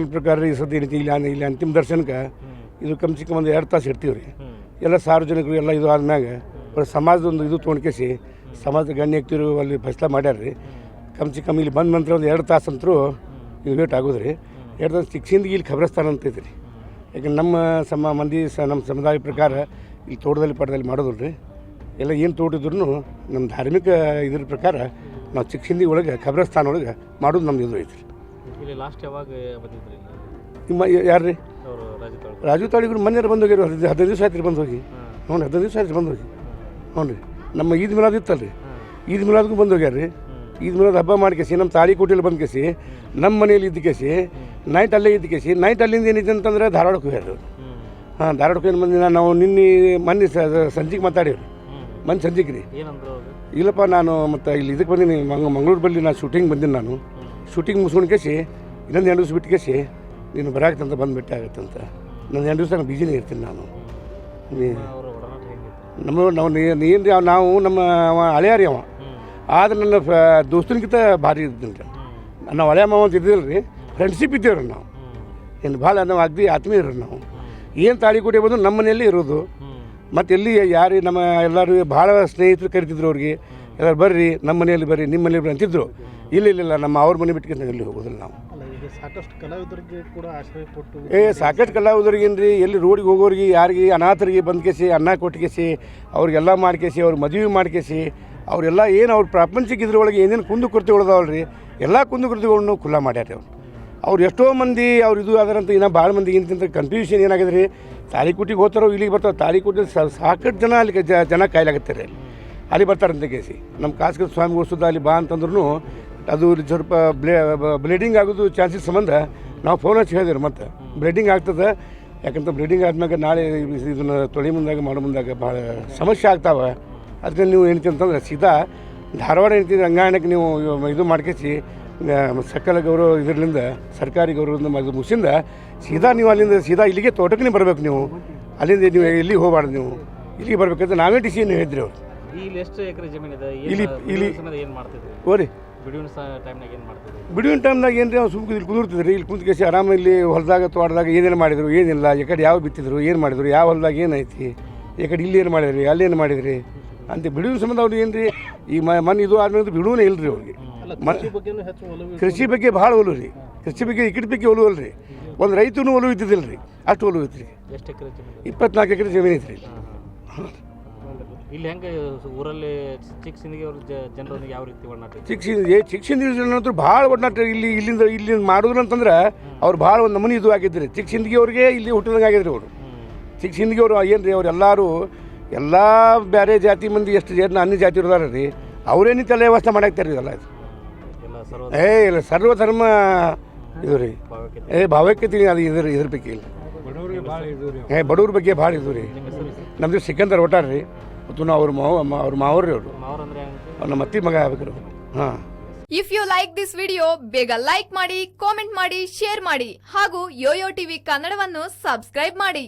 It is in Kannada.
ದೇವಸ್ಥಾನ ಪ್ರಕಾರ ಈ ಸದ್ಯ ಏನೈತಿ ಇಲ್ಲ ಇಲ್ಲ ಅಂತಿಮ ದರ್ಶನಕ್ಕೆ ಇದು ಕಮ್ ಸೆ ಕಮ್ ಒಂದು ಎರಡು ತಾಸು ಇರ್ತೀವಿ ರೀ. ಎಲ್ಲ ಸಾರ್ವಜನಿಕರು ಎಲ್ಲ ಇದು ಆದ್ಮ್ಯಾಗ ಸಮಾಜದ ಒಂದು ಇದು ತೊಗೊಂಡ್ಕೇಸಿ ಸಮಾಜದ ಗಣ್ಯ ವ್ಯಕ್ತಿರು ಅಲ್ಲಿ ಫೈಸಲ ಮಾಡ್ಯಾರ ರೀ. ಕಮ್ ಕಮ್ಮಿ ಕಮ್ ಇಲ್ಲಿ ಬಂದ ನಂತರ ಒಂದು ಎರಡು ತಾಸು ಅಂತರೂ ಇದು ವೇಟ್ ಆಗೋದು ರೀ. ಎರಡು ತಾಸು ಚಿಕ್ಸಿಂದಿಗೆ ಇಲ್ಲಿ ಖಬರಸ್ಥಾನ ಅಂತ ಐತಿ ರೀ. ಯಾಕಂದ್ರೆ ನಮ್ಮ ಸಮ ಮಂದಿ ಸ ನಮ್ಮ ಸಮುದಾಯ ಪ್ರಕಾರ ಇಲ್ಲಿ ತೋಟದಲ್ಲಿ ಪಾಠದಲ್ಲಿ ಮಾಡೋದಿಲ್ಲ ರೀ. ಎಲ್ಲ ಏನು ತೋಟಿದ್ರು ನಮ್ಮ ಧಾರ್ಮಿಕ ಇದ್ರ ಪ್ರಕಾರ ನಾವು ಚಿಕ್ಸಿಂದಿ ಒಳಗೆ ಖಬರಸ್ಥಾನ ಒಳಗೆ ಮಾಡೋದು ನಮ್ದು ಇದು ಐತಿ ರೀ. ಇಲ್ಲಿ ಲಾಸ್ಟ್ ಯಾವಾಗ ಬಂದಿದ್ರಿ ನಿಮ್ಮ ಯಾರು ರೀ ಅವರು ರಾಜತಾಳ್ ರಾಜು ತಾಳಿಗರು ಮೊನ್ನೆ ಬಂದು ಹೋಗ್ಯಾರ ಹದಿನೈದು ಹದಿನೈದು ದಿವಸ ಆಯ್ತು ರೀ ಬಂದು ಹೋಗಿ. ಹ್ಞೂ ರೀ ಹದಿನೈದು ದಿವಸ ಆಯ್ತು ಬಂದು ಹೋಗಿ. ಹ್ಞೂ ರೀ ನಮ್ಮ ಈದ್ ಮಿಲಾದ್ ಇತ್ತಲ್ಲ ರೀ ಈದ್ ಮಿಲಾದ್ಗೂ ಬಂದು ಹೋಗ್ಯಾರ ರೀ ಈದ್ ಮಿಲಾದ್ ಹಬ್ಬ ಮಾಡ್ಕೇಸಿ ನಮ್ಮ ತಾಳಿ ಕೋಟೆಯಲ್ಲಿ ಬಂದು ಕೇಸಿ ನಮ್ಮ ಮನೇಲಿ ಇದ್ದ ಕೇಸಿ ನೈಟ್ ಅಲ್ಲೇ ಇದ್ದ ಕೇಸಿ ನೈಟ್ ಅಲ್ಲಿಂದ ಏನಿದೆ ಅಂತಂದ್ರೆ ಧಾರವಾಡಕ್ಕೆ ಹೋಗ್ಯಾರ ಹಾಂ ಧಾರವಾಡಕ್ಕೆ ಏನು ಬಂದಿನ ನಾವು ನಿನ್ನೆ ಮೊನ್ನೆ ಸಂಜೆಗೆ ರೀ ಮೊನ್ನೆ ಸಂಜೆಗೆ ರೀ ಇಲ್ಲಪ್ಪ ನಾನು ಮತ್ತು ಇಲ್ಲಿ ಇದಕ್ಕೆ ಬಂದೀನಿ ಮಂಗ್ ಮಂಗ್ಳೂರು ಬಳ್ಳಿ ನಾನು ಶೂಟಿಂಗ್ ಬಂದೀನಿ ನಾನು. ಶೂಟಿಂಗ್ ಮುಗಿಸ್ಕೊಂಡು ಕೇಸಿ ಇನ್ನೊಂದು ಎರಡು ದಿವಸ ಬಿಟ್ಟು ಕೇಸಿ ನೀನು ಬರಾಕಂತ ಬಂದು ಆಗತ್ತಂತ. ನನ್ನ ಎರಡು ದಿವಸ ನಾನು ಬಿಜಿನೇ ಇರ್ತೀನಿ ನಾನು. ನಮ್ಮ ನಾವು ಏನು ನಾವು ನಮ್ಮ ಅವ ಹಳೆಯಾರಿ ಅವ. ಆದ್ರೆ ನನ್ನ ಫ- ದೋಸ್ತನಿಗಿಂತ ಭಾರಿ ಇದ್ದೀನಿ ರೀ. ನಾವು ಹಳೆಯ ಮಾವ ಅಂತ ಇದ್ದಿಲ್ಲ ರೀ ಫ್ರೆಂಡ್ಶಿಪ್ ಇದ್ದೇವ್ರಿ ನಾವು. ಏನು ಭಾಳ ನಾವು ಅಗ್ದಿ ಆತ್ಮೀಯ ರೀ ನಾವು. ಏನು ತಾಳಿ ಕೊಡಿ ಬಂದು ನಮ್ಮ ಮನೆಯಲ್ಲಿ ಇರೋದು. ಮತ್ತೆ ಎಲ್ಲಿ ಯಾರು ನಮ್ಮ ಎಲ್ಲರೂ ಭಾಳ ಸ್ನೇಹಿತರು ಕರಿತಿದ್ರು ಅವ್ರಿಗೆ. ಎಲ್ಲರೂ ಬರ್ರಿ ನಮ್ಮ ಮನೆಯಲ್ಲಿ ಬರ್ರಿ ನಿಮ್ಮ ಮನೆಯಲ್ಲಿ ಬರ್ರಿ ಅಂತಿದ್ರು. ಇಲ್ಲ ಇಲ್ಲ ನಮ್ಮ ಅವ್ರ ಮನೆ ಬಿಟ್ಕೊಂಡು ಎಲ್ಲಿ ಹೋಗೋದಿಲ್ಲ ನಾವು. ಸಾಕಷ್ಟು ಕಲಾವಿದರಿಗೆ ಕೂಡ ಆಶ್ರಯ ಕೊಟ್ಟು ಏ ಸಾಕಷ್ಟು ಕಲಾವಿದರಿಗೇನ್ರಿ ಎಲ್ಲಿ ರೋಡಿಗೆ ಹೋಗೋರಿಗೆ ಯಾರಿಗೆ ಅನಾಥರಿಗೆ ಬಂದ್ಕೇಸಿ ಅನ್ನ ಕೊಟ್ಕೇಸಿ ಅವ್ರಿಗೆಲ್ಲ ಮಾಡ್ಕೇಸಿ ಅವ್ರ ಮದುವೆ ಮಾಡ್ಕೇಸಿ ಅವರೆಲ್ಲ ಏನು ಅವ್ರ ಪ್ರಾಪಂಚಿಕ ಇದ್ರೊಳಗೆ ಏನೇನು ಕುಂದು ಕೃತಿ ಉಳ್ದಾವಲ್ರಿ ಎಲ್ಲ ಕುಂದು ಕೃತಿಗಳನ್ನು ಖುಲ್ಲ ಮಾಡ್ಯಾರ ಅವ್ರು. ಅವ್ರು ಎಷ್ಟೋ ಮಂದಿ ಅವ್ರು ಇದು ಅದರಂತ ಇನ್ನು ಭಾಳ ಮಂದಿ ಇಂತಿಂತ ಕನ್ಫ್ಯೂಷನ್ ಏನಾಗಿದೆ ರೀ ತಾಳಿಕೋಟಿಗೆ ಹೋಗ್ತಾರೋ ಇಲ್ಲಿಗೆ ಬರ್ತಾರೋ ತಾಳಿಕೋಟಿ ಸಾಕಷ್ಟು ಜನ ಅಲ್ಲಿ ಜನ ಕಾಯ್ಲಾಗತ್ತಾರೆ ಅಲ್ಲಿ ಅಲ್ಲಿ ಬರ್ತಾರಂತ ಕೇಸಿ ನಮ್ಮ ಕಾಸ್ಕರ ಸ್ವಾಮಿಗಳು ಸುದ್ದ ಅಲ್ಲಿ ಬಾ ಅಂತಂದ್ರೂ ಅದು ಸ್ವಲ್ಪ ಬ್ಲೇ ಬ್ಲೀಡಿಂಗ್ ಆಗೋದು ಚಾನ್ಸಸ್ ಸಂಬಂಧ ನಾವು ಫೋನ್ ಹಚ್ಚಿ ಹೇಳಿದ್ರು ಮತ್ತೆ. ಬ್ಲೀಡಿಂಗ್ ಆಗ್ತದೆ. ಯಾಕಂತ ಬ್ಲೀಡಿಂಗ್ ಆದ್ಮ್ಯಾಗ ನಾಳೆ ಇದನ್ನು ತೊಳಿ ಮುಂದಾಗ, ಮಾಡೋ ಮುಂದಾಗ ಭಾಳ ಸಮಸ್ಯೆ ಆಗ್ತಾವೆ. ಅದಕ್ಕೆ ನೀವು ಏನಂತ ಅಂತಂದ್ರೆ ಸೀದಾ ಧಾರವಾಡ ಏನಂತಿದ್ರೆ ರಂಗಾಯಣಕ್ಕೆ ನೀವು ಇದು ಮಾಡ್ಕೇಸಿ ಸಕಲ ಗೌರವ ಇದರಿಂದ ಸರ್ಕಾರಿ ಗೌರವದಿಂದ ಅದು ಮುಗಿಸಿಂದ ಸೀದಾ ನೀವು ಅಲ್ಲಿಂದ ಸೀದಾ ಇಲ್ಲಿಗೆ ತೋಟಕ್ಕೆ ಬರಬೇಕು ನೀವು. ಅಲ್ಲಿಂದ ನೀವು ಇಲ್ಲಿಗೆ ಹೋಗಬಾರ್ದು ನೀವು. ಇಲ್ಲಿಗೆ ಬರಬೇಕಂತ ನಾವೇ ಡಿಸಿಷನ್ ಹೇಳಿದ್ರಿ ಅವ್ರು. ಇಲ್ಲಿ ಎಷ್ಟು ಎಕರೆ ಜಮೀನಿದೆ ಇಲ್ಲಿ- ಇಲ್ಲಿ- ಏನು ಮಾಡ್ತಿದ್ರಿ? ಹೋರಿ. ಬಿಡುವಿನ ಟೈಮ್ನಾಗ ಏನು ಮಾಡ್ತಿದ್ರಿ? ಬಿಡುವಿನ ಟೈಮ್ದಾಗ ಏನು ರೀ ಅವ್ರು ಸುಮ್ಕೆ ಇಲ್ಲಿ ಕುದುರ್ತಿದ್ರಿ. ಇಲ್ಲಿ ಕುಂತ್ಕೇಸಿ ಆರಾಮ ಇಲ್ಲಿ ಹೊಲದಾಗ ತೋಟದಾಗ ಏನೇನು ಮಾಡಿದ್ರು ಏನಿಲ್ಲ. ಈ ಕಡೆ ಯಾವ ಬಿತ್ತಿದ್ರು ಏನು ಮಾಡಿದ್ರು ಯಾವ ಹೊಲದಾಗ ಏನೈತಿ ಈ ಕಡೆ ಇಲ್ಲಿ ಏನು ಮಾಡಿದ್ರಿ ಅಲ್ಲಿ ಏನು ಮಾಡಿದ್ರಿ ಅಂತ ಬಿಡುವಿನ ಸಂಬಂಧ ಅವ್ರು ಏನು ರೀ ಈ ಮನೆ ಇದು ಆದ್ಮೇಲೆ ಬಿಡುವನೇ ಇಲ್ಲ ರೀ ಅವ್ರಿಗೆ ಕೃಷಿ ಬಗ್ಗೆ ಭಾಳ ಒಲವು ರೀ. ಕೃಷಿ ಬಗ್ಗೆ ಈ ಕಡೆ ಬಗ್ಗೆ ಒಲವು ಅಲ್ಲ ರೀ ಒಂದು ರೈತನೂ ಒಲವು ಇದ್ದಿದ್ದಿಲ್ಲ ರೀ ಅಷ್ಟು ಒಲವು ಐತ್ರಿ ರೀ ಇಪ್ಪತ್ನಾಲ್ಕು ಎಕರೆ ಜಮೀನು ಐತ್ರಿ ಇಲ್ಲಿ ಹೆಂಗೆ ಊರಲ್ಲಿ ಚಿಕ್ಕ ಸಿಂದಿಗೆ ಅವ್ರ ಜನರೊಂದಿಗೆ ಯಾವ ರೀತಿ ಒಡನಾಟ ಚಿಕ್ಕಸಿಂದಿಗೆ ಚಿಕ್ಕಸಿಂದಿಗೆ ಏ ಶಿಕ್ಷಣ ಅಂತೂ ಭಾಳ ಒಡನಾಟ ಇಲ್ಲಿ ಇಲ್ಲಿಂದ ಇಲ್ಲಿಂದ ಮಾಡಿದ್ರು ಅಂತಂದ್ರೆ ಅವ್ರು ಭಾಳ ಒಂದು ನಮೂನಿ ಇದು ಆಗಿದ್ರಿ. ಚಿಕ್ಕ ಸಿಂದಗಿ ಅವ್ರಿಗೆ ಇಲ್ಲಿ ಹುಟ್ಟಿದಂಗೆ ಆಗಿದ್ರಿ ಅವರು. ಚಿಕ್ಕ ಸಿಂದಗಿ ಅವರು ಏನು ರೀ ಅವ್ರು ಎಲ್ಲರೂ ಎಲ್ಲ ಬೇರೆ ಜಾತಿ ಮಂದಿ ಎಷ್ಟು ಜನ ಅನ್ಯ ಜಾತಿ ಇರೋದಾರ ರೀ ಅವರೇನು ತಲೆ ವ್ಯವಸ್ಥೆ ಮಾಡಾಕ್ತಾರೆ ಇದೆಲ್ಲ. ಇದು ಎಲ್ಲ ಸರ್ವ ಏ ಇಲ್ಲ ಸರ್ವಧರ್ಮ ಇದು ರೀ. ಭಾವೈಕ್ಯತೆ ಏ ಭಾವೈಕ್ಯತೆ ಅದು ಇದ್ರ ಇದ್ರ ಬಗ್ಗೆ ಇಲ್ಲ. ಏ ಬಡವ್ರ ಬಗ್ಗೆ ಭಾಳ ಇದು ರೀ. ನಮ್ದು ಸಿಕಂದರ್ ಒಟ್ಟಾರ ರೀ ಮತ್ತು ನಾವು ಅವ್ರ ಮಾವ ಅವ್ರ ಮಾವ್ರಿ ಅವರು ನಮ್ಮ ಅತ್ತಿ ಮಗ ಆಗ್ಬೇಕು ಹಾಂ. If you like this video ಬೇಗ ಲೈಕ್ ಮಾಡಿ ಕಾಮೆಂಟ್ ಮಾಡಿ ಶೇರ್ ಮಾಡಿ ಹಾಗೂ ಯೋಯೋ ಟಿವಿ ಕನ್ನಡವನ್ನು ಸಬ್ಸ್ಕ್ರೈಬ್ ಮಾಡಿ.